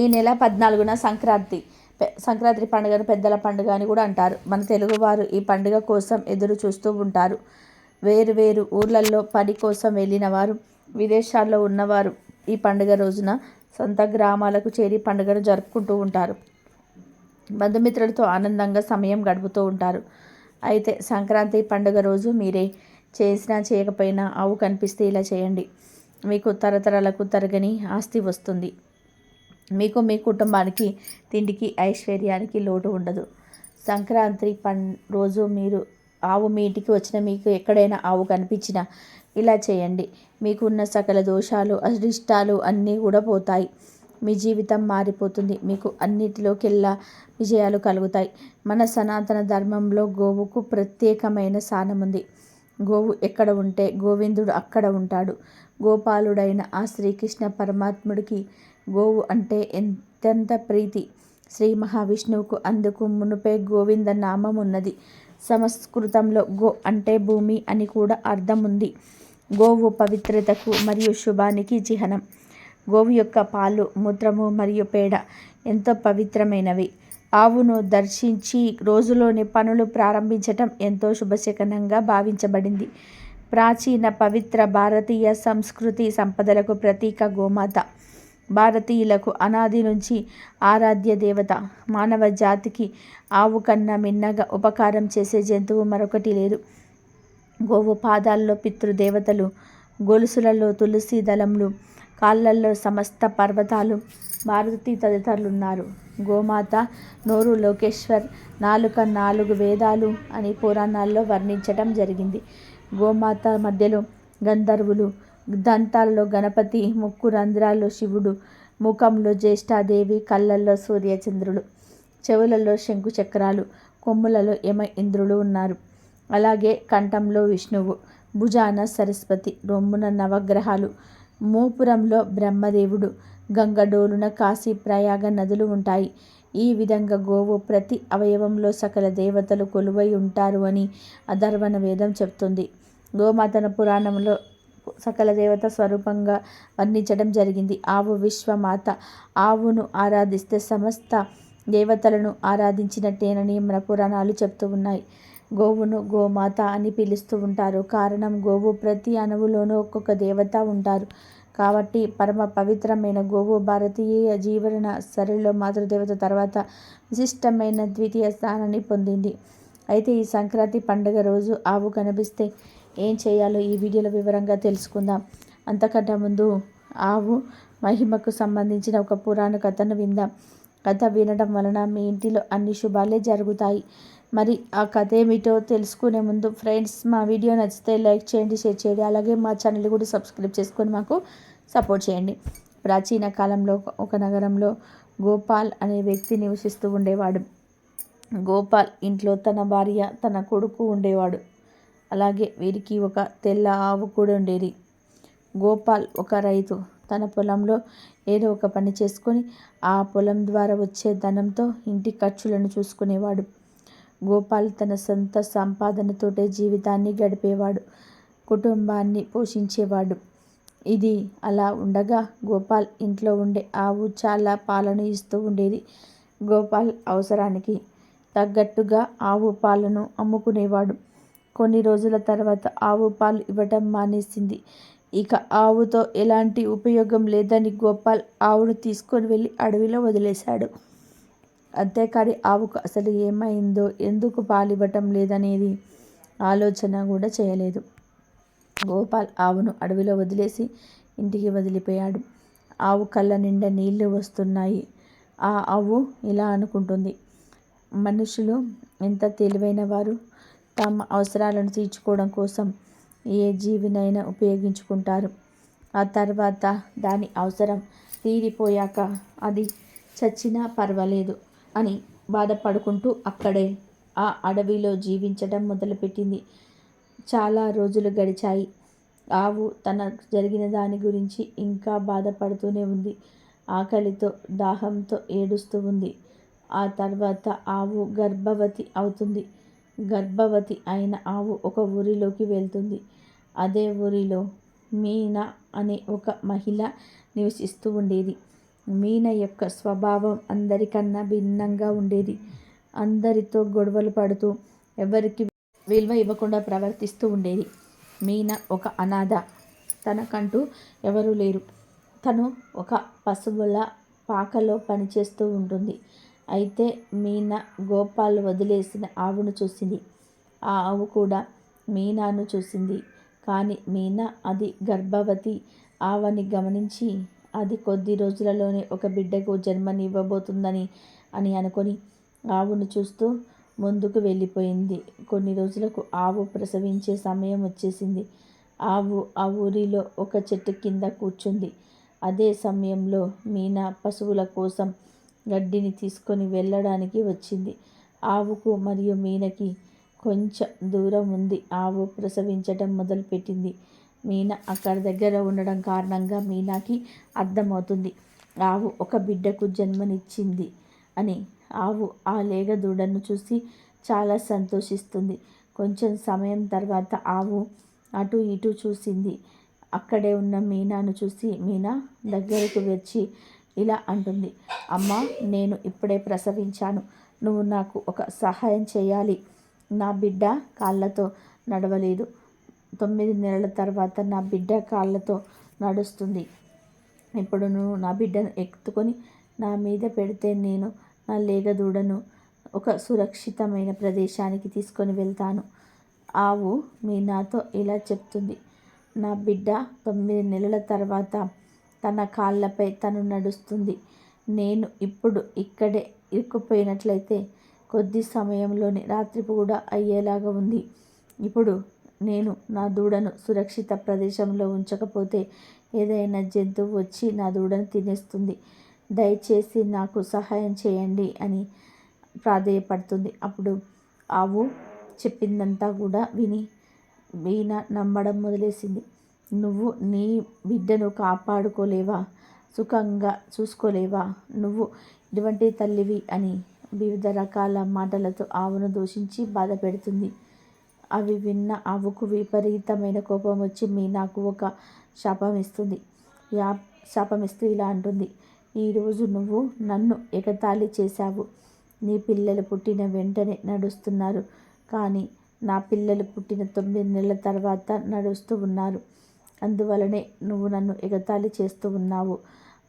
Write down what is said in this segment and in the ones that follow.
ఈ నెల పద్నాలుగున సంక్రాంతి. సంక్రాంతి పండుగను పెద్దల పండుగ అని కూడా అంటారు. మన తెలుగువారు ఈ పండుగ కోసం ఎదురు చూస్తూ ఉంటారు. వేరు వేరు ఊర్లలో పని కోసం వెళ్ళిన వారు విదేశాల్లో ఉన్నవారు ఈ పండుగ రోజున సొంత గ్రామాలకు చేరి పండుగను జరుపుకుంటూ ఉంటారు. బంధుమిత్రులతో ఆనందంగా సమయం గడుపుతూ ఉంటారు. అయితే సంక్రాంతి పండుగ రోజు మీరే చేసినా చేయకపోయినా ఆవు కనిపిస్తే ఇలా చేయండి. మీకు తరతరాలకు తరగని ఆస్తి వస్తుంది. మీకు మీ కుటుంబానికి తిండికి ఐశ్వర్యానికి లోటు ఉండదు. సంక్రాంతి పం రోజు మీరు ఆవు మీ ఇంటికి వచ్చిన మీకు ఎక్కడైనా ఆవు కనిపించినా ఇలా చేయండి. మీకున్న సకల దోషాలు అదృష్టాలు అన్నీ కూడా పోతాయి. మీ జీవితం మారిపోతుంది. మీకు అన్నిటిలోకెల్లా విజయాలు కలుగుతాయి. మన సనాతన ధర్మంలో గోవుకు ప్రత్యేకమైన స్థానం ఉంది. గోవు ఎక్కడ ఉంటే గోవిందుడు అక్కడ ఉంటాడు. గోపాలుడైన ఆ శ్రీకృష్ణ పరమాత్ముడికి గోవు అంటే ఎంతెంత ప్రీతి. శ్రీ మహావిష్ణువుకు అందుకు మునుపే గోవింద నామం ఉన్నది. సంస్కృతంలో గో అంటే భూమి అని కూడా అర్థం ఉంది. గోవు పవిత్రతకు మరియు శుభానికి చిహ్నం. గోవు యొక్క పాలు మూత్రము మరియు పేడ ఎంతో పవిత్రమైనవి. ఆవును దర్శించి రోజులోని పనులు ప్రారంభించటం ఎంతో శుభశకనంగా భావించబడింది. ప్రాచీన పవిత్ర భారతీయ సంస్కృతి సంపదలకు ప్రతీక గోమాత. భారతీయులకు అనాది నుంచి ఆరాధ్య దేవత మానవ జాతికి ఆవు కన్నా మిన్నగా ఉపకారం చేసే జంతువు మరొకటి లేదు. గోవు పాదాల్లో పితృదేవతలు గొలుసులలో తులసి దళములు కాళ్ళల్లో సమస్త పర్వతాలు భారతి తదితరులు ఉన్నారు గోమాత నోరు లోకేశ్వర్ నాలుక నాలుగు వేదాలు అని పురాణాల్లో వర్ణించటం జరిగింది. గోమాత మధ్యలో గంధర్వులు దంతాల్లో గణపతి ముక్కు రంధ్రాల్లో శివుడు ముఖంలో జ్యేష్ఠాదేవి కళ్ళల్లో సూర్యచంద్రులు చెవులలో శంకు చక్రాలు కొమ్ములలో యమ ఇంద్రులు ఉన్నారు. అలాగే కంఠంలో విష్ణువు భుజాన సరస్వతి రొమ్మున నవగ్రహాలు మూపురంలో బ్రహ్మదేవుడు గంగడోలున కాశీ ప్రయాగ నదులు ఉంటాయి. ఈ విధంగా గోవు ప్రతి అవయవంలో సకల దేవతలు కొలువై ఉంటారు అని అధర్వణ వేదం చెప్తుంది గోమాతన పురాణంలో సకల దేవత స్వరూపంగా వర్ణించడం జరిగింది. ఆవు విశ్వమాత. ఆవును ఆరాధిస్తే సమస్త దేవతలను ఆరాధించినట్టేనని మన పురాణాలు చెప్తూ ఉన్నాయి. గోవును గోమాత అని పిలుస్తూ ఉంటారు. కారణం గోవు ప్రతి అణువులోనూ ఒక్కొక్క దేవత ఉంటారు. కాబట్టి పరమ పవిత్రమైన గోవు భారతీయ జీవన సరిలో మాతృదేవత తర్వాత విశిష్టమైన ద్వితీయ స్థానాన్ని పొందింది. అయితే ఈ సంక్రాంతి పండుగ రోజు ఆవు కనిపిస్తే ఏం చేయాలో ఈ వీడియోలో వివరంగా తెలుసుకుందాం. అంతకంటే ముందు ఆవు మహిమకు సంబంధించిన ఒక పురాణ కథను విందాం. కథ వినడం వలన మీ ఇంటిలో అన్ని శుభాలే జరుగుతాయి. మరి ఆ కథ ఏమిటో తెలుసుకునే ముందు ఫ్రెండ్స్ మా వీడియో నచ్చితే లైక్ చేయండి షేర్ చేయండి. అలాగే మా ఛానల్ కూడా సబ్స్క్రైబ్ చేసుకొని మాకు సపోర్ట్ చేయండి. ప్రాచీన కాలంలో ఒక నగరంలో గోపాల్ అనే వ్యక్తి నివసిస్తూ ఉండేవాడు. గోపాల్ ఇంట్లో తన భార్య తన కొడుకు ఉండేవాడు. అలాగే వీరికి ఒక తెల్ల ఆవు కూడా ఉండేది. గోపాల్ ఒక రైతు. తన పొలంలో ఏదో ఒక పని చేసుకొని ఆ పొలం ద్వారా వచ్చే ధనంతో ఇంటి ఖర్చులను చూసుకునేవాడు. గోపాల్ తన సొంత సంపాదనతోటే జీవితాన్ని గడిపేవాడు. కుటుంబాన్ని పోషించేవాడు. ఇది అలా ఉండగా గోపాల్ ఇంట్లో ఉండే ఆవు చాలా పాలను ఇస్తూ ఉండేది. గోపాల్ అవసరానికి తగ్గట్టుగా ఆవు పాలను అమ్ముకునేవాడు. కొన్ని రోజుల తర్వాత ఆవు పాలు ఇవ్వటం మానేసింది. ఇక ఆవుతో ఎలాంటి ఉపయోగం లేదని గోపాల్ ఆవును తీసుకొని వెళ్ళి అడవిలో వదిలేశాడు. అంతేకాని ఆవుకు అసలు ఏమైందో ఎందుకు పాలు ఇవ్వటం లేదనేది ఆలోచన కూడా చేయలేదు. గోపాల్ ఆవును అడవిలో వదిలేసి ఇంటికి వదిలిపోయాడు. ఆవు కళ్ళ నిండా నీళ్ళు వస్తున్నాయి. ఆ ఆవు ఇలా అనుకుంటుంది. మనుషులు ఎంత తెలివైన వారు? తమ అవసరాలను తీర్చుకోవడం కోసం ఏ జీవినైనా ఉపయోగించుకుంటారు. ఆ తర్వాత దాని అవసరం తీరిపోయాక అది చచ్చినా పర్వాలేదు అని బాధపడుకుంటూ అక్కడే ఆ అడవిలో జీవించడం మొదలుపెట్టింది. చాలా రోజులు గడిచాయి. ఆవు తన జరిగిన దాని గురించి ఇంకా బాధపడుతూనే ఉంది. ఆకలితో దాహంతో ఏడుస్తూ ఉంది. ఆ తర్వాత ఆవు గర్భవతి అవుతుంది. గర్భవతి అయిన ఆవు ఒక ఊరిలోకి వెళ్తుంది. అదే ఊరిలో మీనా అనే ఒక మహిళ నివసిస్తూ ఉండేది. మీన యొక్క స్వభావం అందరికన్నా భిన్నంగా ఉండేది. అందరితో గొడవలు పడుతూ ఎవరికి విలువ ఇవ్వకుండా ప్రవర్తిస్తూ ఉండేది. మీన ఒక అనాథ. తనకంటూ ఎవరూ లేరు. తను ఒక పశువుల పాకలో పనిచేస్తూ ఉంటుంది. అయితే మీన గోపాల్ వదిలేసిన ఆవును చూసింది. ఆ ఆవు కూడా మీనాను చూసింది. కానీ మీనా అది గర్భవతి ఆవని గమనించి అది కొద్ది రోజులలోనే ఒక బిడ్డకు జన్మనివ్వబోతుందని అని అనుకొని ఆవును చూస్తూ ముందుకు వెళ్ళిపోయింది. కొన్ని రోజులకు ఆవు ప్రసవించే సమయం వచ్చేసింది. ఆవు ఆ ఊరిలో ఒక చెట్టు కింద కూర్చుంది. అదే సమయంలో మీనా పశువుల కోసం గడ్డిని తీసుకొని వెళ్ళడానికి వచ్చింది. ఆవుకు మరియు మీనకి కొంచెం దూరం ఉంది. ఆవు ప్రసవించటం మొదలుపెట్టింది. మీన అక్కడ దగ్గర ఉండడం కారణంగా మీనాకి అర్థమవుతుంది. ఆవు ఒక బిడ్డకు జన్మనిచ్చింది అని. ఆవు ఆ లేగ దూడను చూసి చాలా సంతోషిస్తుంది. కొంచెం సమయం తర్వాత ఆవు అటు ఇటు చూసింది. అక్కడే ఉన్న మీనాను చూసి మీనా దగ్గరకు వచ్చి ఇలా అంటుంది. అమ్మ నేను ఇప్పుడే ప్రసవించాను. నువ్వు నాకు ఒక సహాయం చేయాలి. నా బిడ్డ కాళ్ళతో నడవలేదు. తొమ్మిది నెలల తర్వాత నా బిడ్డ కాళ్ళతో నడుస్తుంది. ఇప్పుడు నువ్వు నా బిడ్డను ఎత్తుకొని నా మీద పెడితే నేను నా లేగదూడను. ఒక సురక్షితమైన ప్రదేశానికి తీసుకొని వెళ్తాను. ఆవు మీ నాతో ఇలా చెప్తుంది. నా బిడ్డ తొమ్మిది నెలల తర్వాత తన కాళ్ళపై తను నడుస్తుంది. నేను ఇప్పుడు ఇక్కడే ఇరుక్కుపోయినట్లయితే కొద్ది సమయంలోనే రాత్రి కూడా అయ్యేలాగా ఉంది. ఇప్పుడు నేను నా దూడను సురక్షిత ప్రదేశంలో ఉంచకపోతే ఏదైనా జంతువు వచ్చి నా దూడను తినేస్తుంది. దయచేసి నాకు సహాయం చేయండి అని ప్రాధేయపడుతుంది. అప్పుడు ఆవు చెప్పిందంతా కూడా విని వీణ నమ్మడం మొదలేసింది నువ్వు నీ బిడ్డను కాపాడుకోలేవా? సుఖంగా చూసుకోలేవా? నువ్వు ఇటువంటి తల్లివి అని వివిధ రకాల మాటలతో ఆవును దూషించి బాధ పెడుతుంది. అవి విన్న ఆవుకు విపరీతమైన కోపం వచ్చి మీ నాకు ఒక శాపం ఇస్తుంది యా శాపం ఇస్తూ ఇలా అంటుంది. ఈరోజు నువ్వు నన్ను ఎగతాళి చేశావు. నీ పిల్లలు పుట్టిన వెంటనే నడుస్తున్నారు. కానీ నా పిల్లలు పుట్టిన తొమ్మిది నెలల తర్వాత నడుస్తూ ఉన్నారు. అందువలనే నువ్వు నన్ను ఎగతాళి చేస్తూ ఉన్నావు.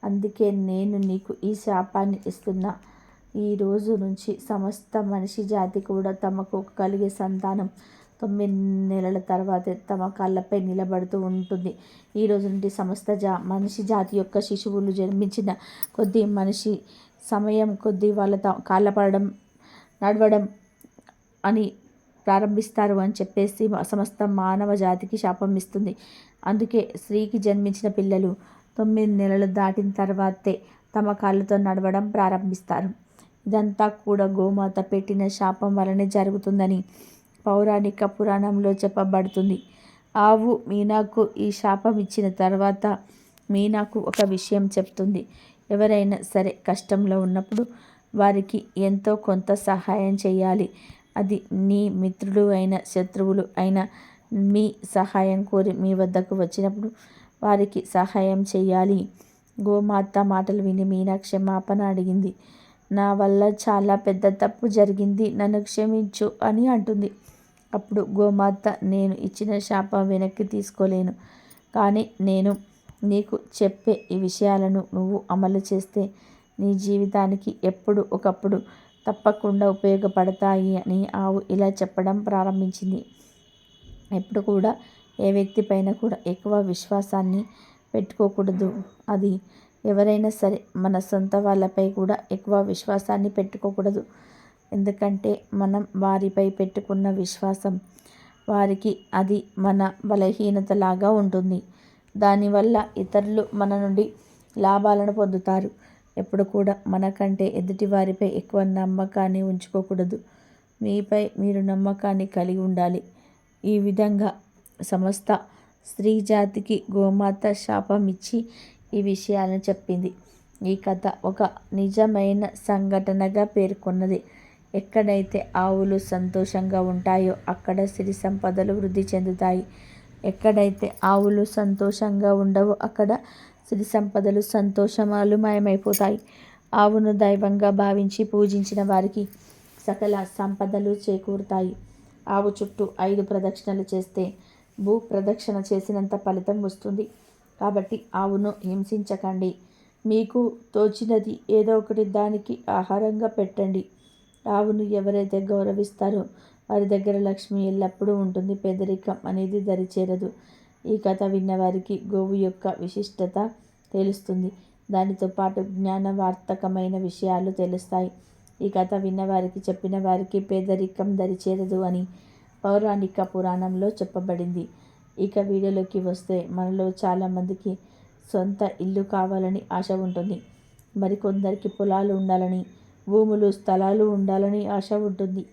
అందుకే నేను నీకు ఈ శాపాన్ని ఇస్తున్నా. ఈ రోజు నుంచి సమస్త మనిషి జాతి కూడా తమకు కలిగే సంతానం తొమ్మిది నెలల తర్వాత తమ కాళ్ళపై నిలబడుతూ ఉంటుంది. ఈ రోజు నుండి సమస్త జా మనిషి జాతి యొక్క శిశువులు జన్మించిన కొద్ది మనిషి సమయం కొద్ది వాళ్ళ కాళ్ళ నడవడం అని ప్రారంభిస్తారు అని చెప్పేసి సమస్త మానవ జాతికి శాపం ఇస్తుంది. అందుకే స్త్రీకి జన్మించిన పిల్లలు తొమ్మిది నెలలు దాటిన తర్వాతే తమ కాళ్ళతో నడవడం ప్రారంభిస్తారు. ఇదంతా కూడా గోమాత పెట్టిన శాపం వలనే జరుగుతుందని పౌరాణిక పురాణంలో చెప్పబడుతుంది. ఆవు మీనాకు ఈ శాపం ఇచ్చిన తర్వాత మీనాకు ఒక విషయం చెప్తుంది. ఎవరైనా సరే కష్టంలో ఉన్నప్పుడు వారికి ఎంతో కొంత సహాయం చేయాలి. అది నీ మిత్రుడు అయిన శత్రువులు అయినా మీ సహాయం కోరి మీ వద్దకు వచ్చినప్పుడు వారికి సహాయం చేయాలి. గోమాత మాటలు విని మీనా క్షమాపణ అడిగింది. నా వల్ల చాలా పెద్ద తప్పు జరిగింది నన్ను క్షమించు అని అంటుంది. అప్పుడు గోమాత నేను ఇచ్చిన శాపం వెనక్కి తీసుకోలేను. కానీ నేను నీకు చెప్పే ఈ విషయాలను నువ్వు అమలు చేస్తే నీ జీవితానికి ఎప్పుడు ఒకప్పుడు తప్పకుండా ఉపయోగపడతాయి అని ఆవు ఇలా చెప్పడం ప్రారంభించింది. ఎప్పుడు కూడా ఏ వ్యక్తి పైన కూడా ఎక్కువ విశ్వాసాన్ని పెట్టుకోకూడదు. అది ఎవరైనా సరే మన సొంత వాళ్ళపై కూడా ఎక్కువ విశ్వాసాన్ని పెట్టుకోకూడదు. ఎందుకంటే మనం వారిపై పెట్టుకున్న విశ్వాసం వారికి అది మన బలహీనతలాగా ఉంటుంది. దానివల్ల ఇతరులు మన నుండి లాభాలను పొందుతారు. ఎప్పుడు కూడా మనకంటే ఎదుటి వారిపై ఎక్కువ నమ్మకాన్ని ఉంచుకోకూడదు. మీపై మీరు నమ్మకాన్ని కలిగి ఉండాలి. ఈ విధంగా సమస్త స్త్రీ జాతికి గోమాత శాపం ఇచ్చి ఈ విషయాలను చెప్పింది. ఈ కథ ఒక నిజమైన సంఘటనగా పేర్కొన్నది. ఎక్కడైతే ఆవులు సంతోషంగా ఉంటాయో అక్కడ సిరి సంపదలు వృద్ధి చెందుతాయి. ఎక్కడైతే ఆవులు సంతోషంగా ఉండవో అక్కడ సిరి సంపదలు సంతోషమాలు మాయమైపోతాయి. ఆవును దైవంగా భావించి పూజించిన వారికి సకల సంపదలు చేకూరుతాయి. ఆవు చుట్టూ ఐదు ప్రదక్షిణలు చేస్తే భూ ప్రదక్షిణ చేసినంత ఫలితం వస్తుంది. కాబట్టి ఆవును హింసించకండి. మీకు తోచినది ఏదో ఒకటి దానికి ఆహారంగా పెట్టండి. ఆవును ఎవరైతే గౌరవిస్తారో వారి దగ్గర లక్ష్మి ఎల్లప్పుడూ ఉంటుంది. పేదరికం అనేది దరిచేరదు. ఈ కథ విన్నవారికి గోవు యొక్క విశిష్టత తెలుస్తుంది. దానితో పాటు జ్ఞానవార్తకమైన విషయాలు తెలుస్తాయి. ఈ కథ విన్నవారికి చెప్పిన వారికి పేదరికం దరిచేరదు అని పౌరాణిక పురాణంలో చెప్పబడింది. ఇక వీడియోలోకి వస్తే మనలో చాలామందికి సొంత ఇల్లు కావాలని ఆశ ఉంటుంది. మరికొందరికి పొలాలు ఉండాలని భూములు స్థలాలు ఉండాలని ఆశ ఉంటుంది.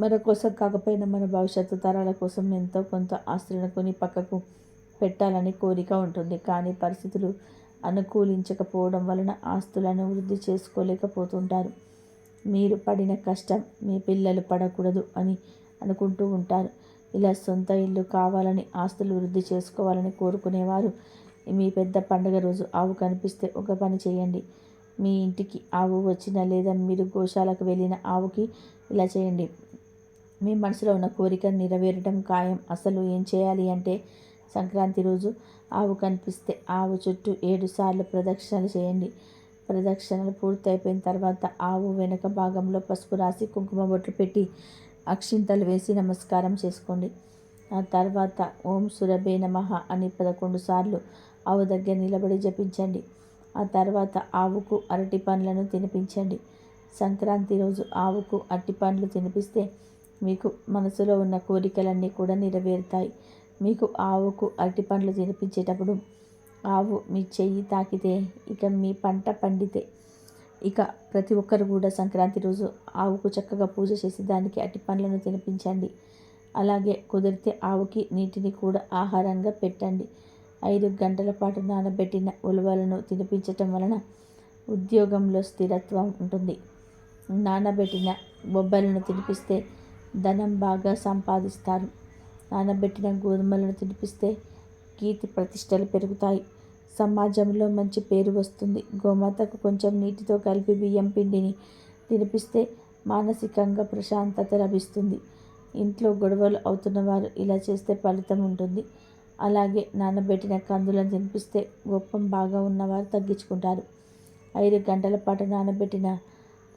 మన కోసం కాకపోయినా మన భవిష్యత్తు తరాల కోసం ఎంతో కొంత ఆస్తులను కొని పక్కకు పెట్టాలని కోరిక ఉంటుంది. కానీ పరిస్థితులు అనుకూలించకపోవడం వలన ఆస్తులను వృద్ధి చేసుకోలేకపోతుంటారు. మీరు పడిన కష్టం మీ పిల్లలు పడకూడదు అని అనుకుంటూ ఉంటారు. ఇలా సొంత ఇల్లు కావాలని ఆస్తులు వృద్ధి చేసుకోవాలని కోరుకునేవారు. మీ పెద్ద పండుగ రోజు ఆవు కనిపిస్తే ఒక పని చేయండి. మీ ఇంటికి ఆవు వచ్చిన లేదా మీరు గోశాలకు వెళ్ళిన ఆవుకి ఇలా చేయండి. మీ మనసులో ఉన్న కోరిక నెరవేరడం ఖాయం. అసలు ఏం చేయాలి అంటే సంక్రాంతి రోజు ఆవు కనిపిస్తే ఆవు చుట్టూ ఏడు సార్లు ప్రదక్షిణలు చేయండి. ప్రదక్షిణలు పూర్తయిపోయిన తర్వాత ఆవు వెనుక భాగంలో పసుపు రాసి కుంకుమ బొట్లు పెట్టి అక్షింతలు వేసి నమస్కారం చేసుకోండి. ఆ తర్వాత ఓం సురభే నమః అని పదకొండు సార్లు ఆవు దగ్గర నిలబడి జపించండి. ఆ తర్వాత ఆవుకు అరటి పండ్లను తినిపించండి. సంక్రాంతి రోజు ఆవుకు అరటి పండ్లు తినిపిస్తే మీకు మనసులో ఉన్న కోరికలన్నీ కూడా నెరవేరుతాయి. మీకు ఆవుకు అరటి పండ్లు తినిపించేటప్పుడు ఆవు మీ చెయ్యి తాకితే ఇక మీ పంట పండితే ఇక ప్రతి ఒక్కరు కూడా సంక్రాంతి రోజు ఆవుకు చక్కగా పూజ చేసి దానికి అరటి పండ్లను తినిపించండి. అలాగే కుదిరితే ఆవుకి నీటిని కూడా ఆహారంగా పెట్టండి. ఐదు గంటల పాటు నానబెట్టిన ఉలవలను తినిపించటం వలన ఉద్యోగంలో స్థిరత్వం ఉంటుంది. నానబెట్టిన బొబ్బలను తినిపిస్తే ధనం బాగా సంపాదిస్తారు. నానబెట్టిన గోధుమలను తినిపిస్తే కీర్తి ప్రతిష్టలు పెరుగుతాయి. సమాజంలో మంచి పేరు వస్తుంది. గోమాతకు కొంచెం నీటితో కలిపి బియ్యం పిండిని తినిపిస్తే మానసికంగా ప్రశాంతత లభిస్తుంది. ఇంట్లో గొడవలు అవుతున్న వారు ఇలా చేస్తే ఫలితం ఉంటుంది. అలాగే నానబెట్టిన కందులను తినిపిస్తే గొప్పం బాగా ఉన్నవారు తగ్గించుకుంటారు. ఐదు గంటల పాటు నానబెట్టిన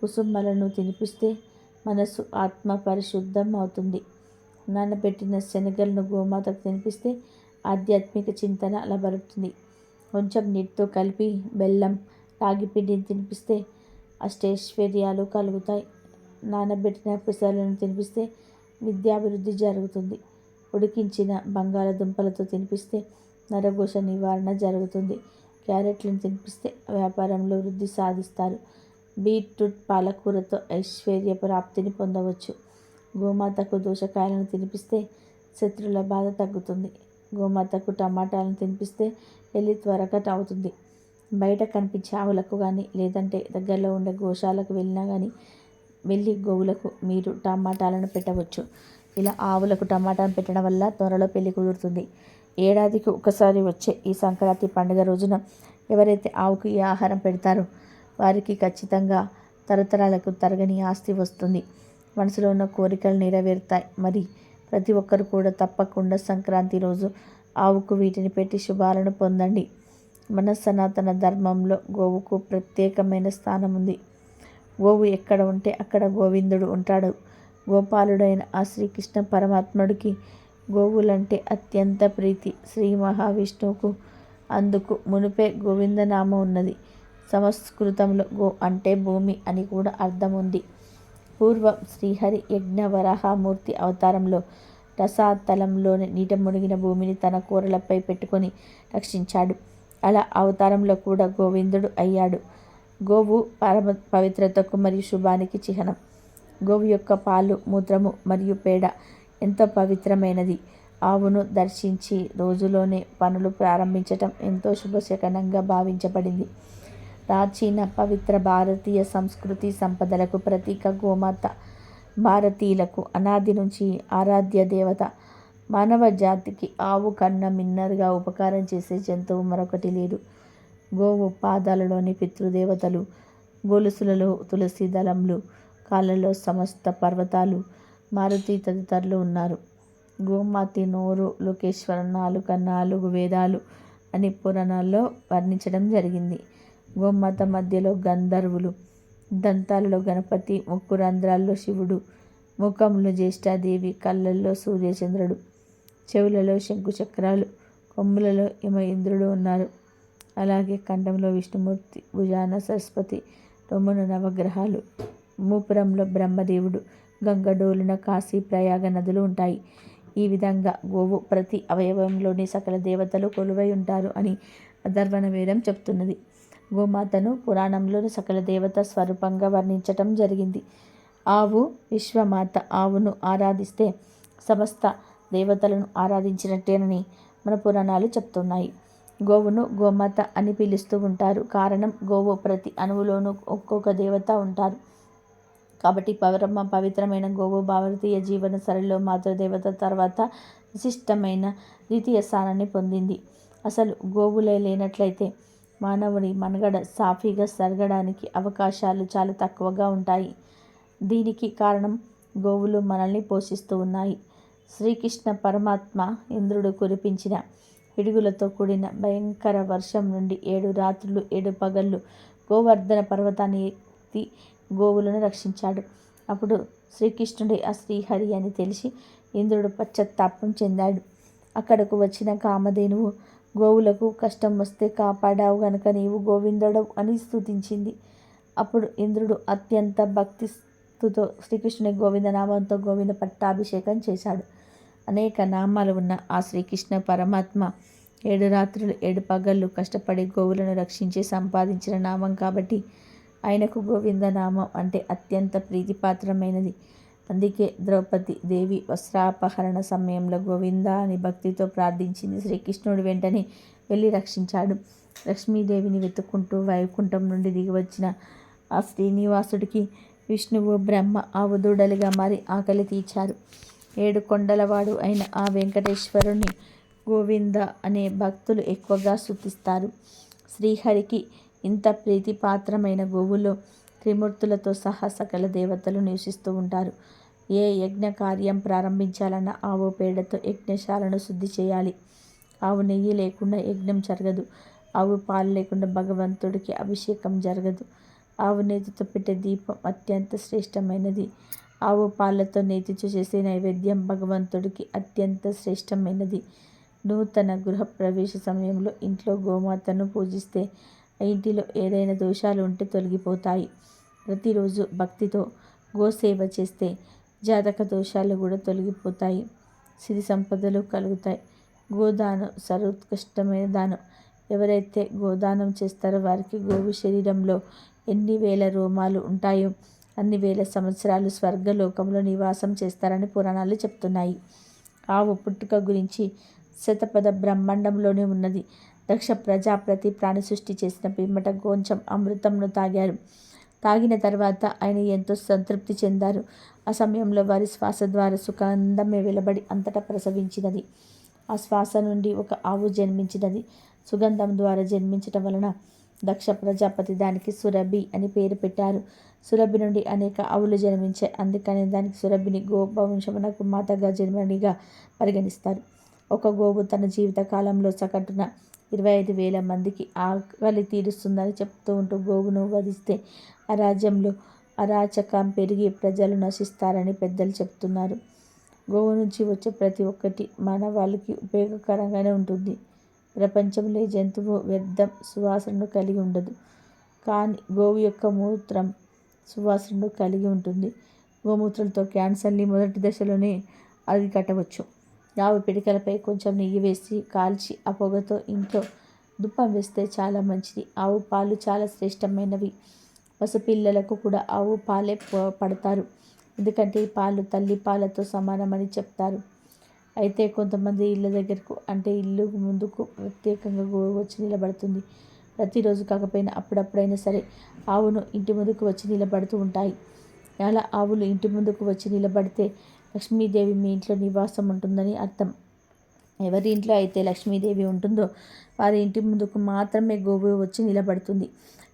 కుసుమలను తినిపిస్తే మనసు ఆత్మ పరిశుద్ధం అవుతుంది. నానబెట్టిన శనగలను గోమాతకు తినిపిస్తే ఆధ్యాత్మిక చింతన అలబడుతుంది కొంచెం నీటితో కలిపి బెల్లం రాగిపిండిని తినిపిస్తే అష్టైశ్వర్యాలు కలుగుతాయి. నానబెట్టిన పెసలను తినిపిస్తే విద్యాభివృద్ధి జరుగుతుంది. ఉడికించిన బంగాళదుంపలతో తినిపిస్తే నరఘోష నివారణ జరుగుతుంది. క్యారెట్లను తినిపిస్తే వ్యాపారంలో వృద్ధి సాధిస్తారు. బీట్రూట్ పాలకూరతో ఐశ్వర్య ప్రాప్తిని పొందవచ్చు. గోమాతకు దోషకాయలను తినిపిస్తే శత్రుల బాధ తగ్గుతుంది. గోమాతకు టమాటాలను తినిపిస్తే పెళ్ళి త్వరగా అవుతుంది బయట కనిపించే ఆవులకు కానీ లేదంటే దగ్గరలో ఉండే గోశాలకు వెళ్ళినా కానీ వెళ్ళి గోవులకు మీరు టమాటాలను పెట్టవచ్చు. ఇలా ఆవులకు టమాటాను పెట్టడం వల్ల త్వరలో పెళ్ళి కుదురుతుంది. ఏడాదికి ఒకసారి వచ్చే ఈ సంక్రాంతి పండుగ రోజున ఎవరైతే ఆవుకు ఈ ఆహారం పెడతారో వారికి ఖచ్చితంగా తరతరాలకు తరగని ఆస్తి వస్తుంది. మనసులో ఉన్న కోరికలు నెరవేరుతాయి. మరి ప్రతి ఒక్కరు కూడా తప్పకుండా సంక్రాంతి రోజు ఆవుకు వీటిని పెట్టి శుభాలను పొందండి. మన సనాతన ధర్మంలో గోవుకు ప్రత్యేకమైన స్థానం ఉంది. గోవు ఎక్కడ ఉంటే అక్కడ గోవిందుడు ఉంటాడు. గోపాలుడైన ఆ శ్రీకృష్ణ పరమాత్ముడికి గోవులంటే అత్యంత ప్రీతి. శ్రీ మహావిష్ణువుకు అందుకు మునిపే గోవిందనామం ఉన్నది. సంస్కృతంలో గో అంటే భూమి అని కూడా అర్థం ఉంది. పూర్వం శ్రీహరి యజ్ఞ వరాహమూర్తి అవతారంలో రసాతలంలోని నీట మునిగిన భూమిని తన కూరలపై పెట్టుకొని రక్షించాడు. అలా అవతారంలో కూడా గోవిందుడు అయ్యాడు. గోవు పరమ పవిత్రతకు మరియు శుభానికి చిహ్నం. గోవు యొక్క పాలు మూత్రము మరియు పేడ ఎంతో పవిత్రమైనది. ఆవును దర్శించి రోజులోనే పనులు ప్రారంభించటం ఎంతో శుభశకనంగా భావించబడింది. ప్రాచీన పవిత్ర భారతీయ సంస్కృతి సంపదలకు ప్రతీక గోమాత భారతీయులకు అనాది నుంచి ఆరాధ్య దేవత మానవ జాతికి ఆవు కన్న మిన్నరుగా ఉపకారం చేసే జంతువు మరొకటి లేదు. గోవు పాదాలలోని పితృదేవతలు గొలుసులలో తులసి దళంలు కాళ్ళలో సమస్త పర్వతాలు మారుతి తదితరులు ఉన్నారు. గోమాతి నోరు లోకేశ్వర నాలుక నాలుగు వేదాలు అని పురాణాల్లో వర్ణించడం జరిగింది. గోమాత మధ్యలో గంధర్వులు దంతాలలో గణపతి ముక్కు రంధ్రాల్లో శివుడు ముఖంలో జ్యేష్ఠాదేవి కళ్ళల్లో సూర్యచంద్రుడు చెవులలో శంకుచక్రాలు కొమ్ములలో యమ ఇంద్రుడు ఉన్నారు. అలాగే కంఠంలో విష్ణుమూర్తి భుజాన సరస్వతి రొమ్మున నవగ్రహాలు మూపురంలో బ్రహ్మదేవుడు గంగడోలున కాశీ ప్రయాగ నదులు ఉంటాయి. ఈ విధంగా గోవు ప్రతి అవయవంలోని సకల దేవతలు కొలువై ఉంటారు అని అధర్వణ వేదం చెప్తున్నది. గోమాతను పురాణంలో సకల దేవత స్వరూపంగా వర్ణించటం జరిగింది. ఆవు విశ్వమాత ఆవును ఆరాధిస్తే సమస్త దేవతలను ఆరాధించినట్టేనని మన పురాణాలు చెప్తున్నాయి. గోవును గోమాత అని పిలుస్తూ ఉంటారు. కారణం గోవు ప్రతి అణువులోనూ ఒక్కొక్క దేవత ఉంటారు. కాబట్టి పవరమ్మ పవిత్రమైన గోవు భారతీయ జీవన సరళిలో మాతృదేవత తర్వాత విశిష్టమైన ద్వితీయ స్థానాన్ని పొందింది. అసలు గోవులే లేనట్లయితే మానవుని మనుగడ సాఫీగా సరగడానికి అవకాశాలు చాలా తక్కువగా ఉంటాయి. దీనికి కారణం గోవులు మనల్ని పోషిస్తూ ఉన్నాయి. శ్రీకృష్ణ పరమాత్మ ఇంద్రుడు కురిపించిన పిడుగులతో కూడిన భయంకర వర్షం నుండి ఏడు రాత్రులు ఏడు పగళ్ళు గోవర్ధన పర్వతాన్ని ఎత్తి గోవులను రక్షించాడు. అప్పుడు శ్రీకృష్ణుడి ఆ శ్రీహరి అని తెలిసి ఇంద్రుడు పశ్చత్తాపం చెందాడు. అక్కడకు వచ్చిన కామధేనువు గోవులకు కష్టం వస్తే కాపాడావు గనుక నీవు గోవిందుడవు అని స్థుతించింది అప్పుడు ఇంద్రుడు అత్యంత భక్తితో శ్రీకృష్ణుని గోవింద నామంతో గోవింద పట్టాభిషేకం చేశాడు. అనేక నామాలు ఉన్న ఆ శ్రీకృష్ణ పరమాత్మ ఏడు రాత్రులు ఏడు పగళ్ళు కష్టపడి గోవులను రక్షించి సంపాదించిన నామం కాబట్టి ఆయనకు గోవింద నామం అంటే అత్యంత ప్రీతిపాత్రమైనది. అందుకే ద్రౌపది దేవి వస్త్రాపహరణ సమయంలో గోవింద అని భక్తితో ప్రార్థించింది. శ్రీకృష్ణుడు వెంటనే వెళ్ళి రక్షించాడు. లక్ష్మీదేవిని వెతుక్కుంటూ వైకుంఠం నుండి దిగివచ్చిన ఆ శ్రీనివాసుడికి విష్ణువు బ్రహ్మ ఆవుదూడలుగా మారి ఆకలి తీర్చారు. ఏడు కొండలవాడు అయిన ఆ వెంకటేశ్వరుని గోవింద అనే భక్తులు ఎక్కువగా స్థుతిస్తారు శ్రీహరికి ఇంత ప్రీతిపాత్రమైన గోవులో త్రిమూర్తులతో సహా సకల దేవతలు నివసిస్తూ ఉంటారు. ఏ యజ్ఞ కార్యం ప్రారంభించాలన్నా ఆవు పేడతో యజ్ఞశాలను శుద్ధి చేయాలి. ఆవు నెయ్యి లేకుండా యజ్ఞం జరగదు. ఆవు పాలు లేకుండా భగవంతుడికి అభిషేకం జరగదు. ఆవు నేతితో పెట్టే దీపం అత్యంత శ్రేష్టమైనది. ఆవు పాలతో నేతితో చేసే నైవేద్యం భగవంతుడికి అత్యంత శ్రేష్టమైనది. నూతన గృహప్రవేశ సమయంలో ఇంట్లో గోమాతను పూజిస్తే ఇంటిలో ఏదైనా దోషాలు ఉంటే తొలగిపోతాయి. ప్రతిరోజు భక్తితో గోసేవ చేస్తే జాతక దోషాలు కూడా తొలగిపోతాయి. సిరి సంపదలు కలుగుతాయి. గోదానం సర్వోత్కృష్టమైన దానం. ఎవరైతే గోదానం చేస్తారో వారికి గోవు శరీరంలో ఎన్ని వేల రోమాలు ఉంటాయో అన్ని వేల సంవత్సరాలు స్వర్గలోకంలో నివాసం చేస్తారని పురాణాలు చెప్తున్నాయి. ఆవు పుట్టుక గురించి శతపద బ్రహ్మాండంలోనే ఉన్నది. దక్ష ప్రజాప్రతి ప్రాణి సృష్టి చేసిన పిమ్మట గోంచం అమృతంను తాగారు. తాగిన తర్వాత ఆయన ఎంతో సంతృప్తి చెందారు. ఆ సమయంలో వారి శ్వాస ద్వారా సుగంధమే వెలబడి అంతటా ప్రసవించినది. ఆ శ్వాస నుండి ఒక ఆవు జన్మించినది. సుగంధం ద్వారా జన్మించటం వలన దక్ష ప్రజాపతి దానికి సురభి అని పేరు పెట్టారు. సురభి నుండి అనేక ఆవులు జన్మించాయి. అందుకని దానికి సురభిని గోపవంశమునకు మాతగా జన్మనిగా పరిగణిస్తారు. ఒక గోవు తన జీవిత కాలంలో సగటున ఇరవై ఐదు వేల మందికి ఆకలి తీరుస్తుందని చెప్తూ ఉంటూ గోవును వధిస్తే ఆ రాజ్యంలో అరాచకం పెరిగి ప్రజలు నశిస్తారని పెద్దలు చెప్తున్నారు. గోవు నుంచి వచ్చే ప్రతి ఒక్కటి మానవాళికి ఉపయోగకరంగానే ఉంటుంది. ప్రపంచంలో జంతువు వ్యర్థం సువాసనను కలిగి ఉండదు. కానీ గోవు యొక్క మూత్రం సువాసనను కలిగి ఉంటుంది. గోమూత్రంతో క్యాన్సర్ని మొదటి దశలోనే అది కట్టవచ్చు. ఆవు పిడికలపై కొంచెం నెయ్యి వేసి కాల్చి ఆ పొగతో ఇంట్లో దుప్పం వేస్తే చాలా మంచిది. ఆవు పాలు చాలా శ్రేష్టమైనవి. పసిపిల్లలకు కూడా ఆవు పాలే పడతారు. ఎందుకంటే ఈ పాలు తల్లి పాలతో సమానమని చెప్తారు. అయితే కొంతమంది ఇళ్ళ దగ్గరకు అంటే ఇల్లు ముందుకు ప్రత్యేకంగా వచ్చి నిలబడుతుంది. ప్రతిరోజు కాకపోయినా అప్పుడప్పుడైనా సరే ఆవును ఇంటి ముందుకు వచ్చి నిలబడుతూ ఉంటాయి. అలా ఆవులు ఇంటి ముందుకు వచ్చి నిలబడితే లక్ష్మీదేవి మీ ఇంట్లో నివాసం ఉంటుందని అర్థం. ఎవరి ఇంట్లో అయితే లక్ష్మీదేవి ఉంటుందో వారి ఇంటి ముందుకు మాత్రమే గోవు వచ్చి నిలబడుతుంది.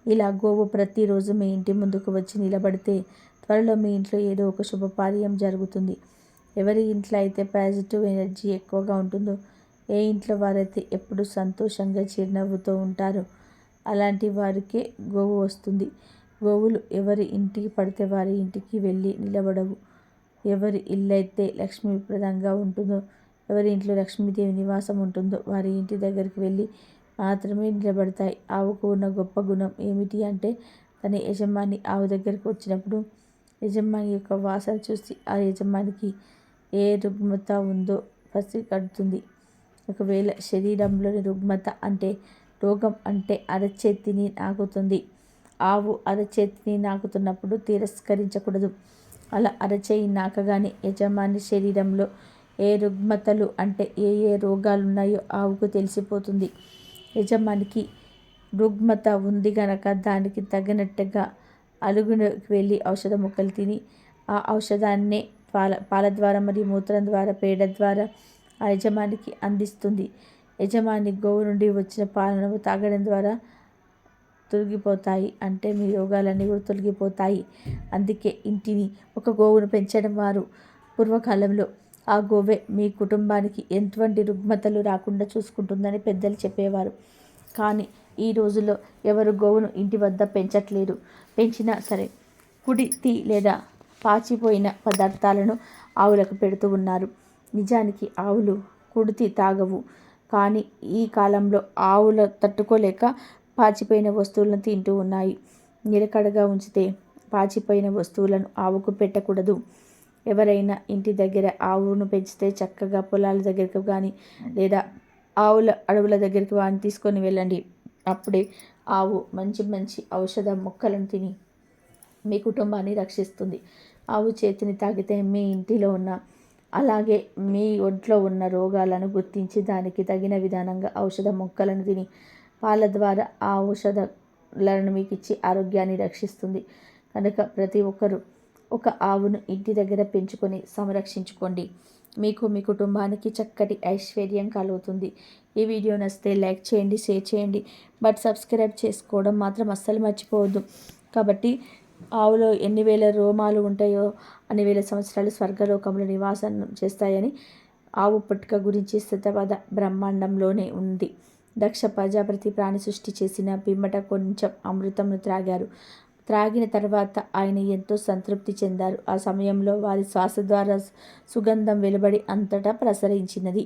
ఇలా గోవు ప్రతిరోజు మీ ఇంటి ముందుకు వచ్చి నిలబడితే త్వరలో మీ ఇంట్లో ఏదో ఒక శుభకార్యం జరుగుతుంది. ఎవరి ఇంట్లో అయితే పాజిటివ్ ఎనర్జీ ఎక్కువగా ఉంటుందో ఏ ఇంట్లో వారైతే ఎప్పుడు సంతోషంగా చిరునవ్వుతో ఉంటారో అలాంటి వారికే గోవు వస్తుంది. గోవులు ఎవరి ఇంటికి పడితే వారి ఇంటికి వెళ్ళి నిలబడవు. ఎవరి ఇల్లైతే లక్ష్మీప్రదంగా ఉంటుందో ఎవరి ఇంట్లో లక్ష్మీదేవి నివాసం ఉంటుందో వారి ఇంటి దగ్గరికి వెళ్ళి మాత్రమే నిలబడతాయి. ఆవుకు ఉన్న గొప్ప గుణం ఏమిటి అంటే తన యజమాని ఆవు దగ్గరికి వచ్చినప్పుడు యజమాని యొక్క వాసన చూసి ఆ యజమానికి ఏ రుగ్మత ఉందో పసిగడుతుంది ఒకవేళ శరీరంలోని రుగ్మత అంటే రోగం అంటే అరచేతిని నాకుతుంది. ఆవు అరచేతిని నాకుతున్నప్పుడు తిరస్కరించకూడదు. అలా అరచేయి నాకగానే యజమాని శరీరంలో ఏ రుగ్మతలు అంటే ఏ ఏ రోగాలు ఉన్నాయో ఆవుకు తెలిసిపోతుంది. యజమానికి రుగ్మత ఉంది గనక దానికి తగినట్టుగా అలుగునకి వెళ్ళి ఔషధ మొక్కలు తిని ఆ ఔషధాన్నే పాల పాల ద్వారా మరియు మూత్రం ద్వారా పేడ ద్వారా ఆ యజమానికి అందిస్తుంది. యజమాని గోవు నుండి వచ్చిన పాలను తాగడం ద్వారా తొలగిపోతాయి. అంటే మీ రోగాలన్నీ కూడా తొలగిపోతాయి. అందుకే ఇంటిని ఒక గోవును పెంచడం వారు పూర్వకాలంలో. ఆ గోవే మీ కుటుంబానికి ఎటువంటి రుగ్మతలు రాకుండా చూసుకుంటుందని పెద్దలు చెప్పేవారు. కానీ ఈ రోజుల్లో ఎవరు గోవును ఇంటి వద్ద పెంచట్లేదు పెంచినా సరే కుడితి లేదా పాచిపోయిన పదార్థాలను ఆవులకు పెడుతూ ఉన్నారు. నిజానికి ఆవులు కుడితి తాగవు. కానీ ఈ కాలంలో ఆవుల తట్టుకోలేక పాచిపోయిన వస్తువులను తింటూ ఉన్నాయి. నిలకడగా ఉంచితే పాచిపోయిన వస్తువులను ఆవుకు పెట్టకూడదు. ఎవరైనా ఇంటి దగ్గర ఆవును పెంచితే చక్కగా పొలాల దగ్గరకు కానీ లేదా ఆవుల అడవుల దగ్గరికి వాడిని తీసుకొని వెళ్ళండి. అప్పుడే ఆవు మంచి మంచి ఔషధ మొక్కలను తిని మీ కుటుంబాన్ని రక్షిస్తుంది. ఆవు చేతిని తాగితే మీ ఇంటిలో ఉన్న అలాగే మీ ఒంట్లో ఉన్న రోగాలను గుర్తించి దానికి తగిన విధానంగా ఔషధ మొక్కలను తిని పాల ద్వారా ఆ ఔషధాలను మీకు ఇచ్చి ఆరోగ్యాన్ని రక్షిస్తుంది. కనుక ప్రతి ఒక్కరూ ఒక ఆవును ఇంటి దగ్గర పెంచుకొని సంరక్షించుకోండి. మీకు మీ కుటుంబానికి చక్కటి ఐశ్వర్యం కలుగుతుంది. ఈ వీడియో నచ్చితే లైక్ చేయండి షేర్ చేయండి. బట్ సబ్స్క్రైబ్ చేసుకోవడం మాత్రం అస్సలు మర్చిపోవద్దు. కాబట్టి ఆవులో ఎన్ని వేల రోమాలు ఉంటాయో అన్ని వేల సంవత్సరాలు స్వర్గలోకంలో నివాసం చేస్తాయని ఆవు పుట్టుక గురించి శతపథ బ్రహ్మాండంలోనే ఉంది. దక్ష ప్రజాపతి ప్రాణి సృష్టి చేసిన పిమ్మట కొంచెం అమృతంను త్రాగారు. త్రాగిన తర్వాత ఆయన ఎంతో సంతృప్తి చెందారు. ఆ సమయంలో వారి శ్వాస ద్వారా సుగంధం వెలువడి అంతటా ప్రసరించినది.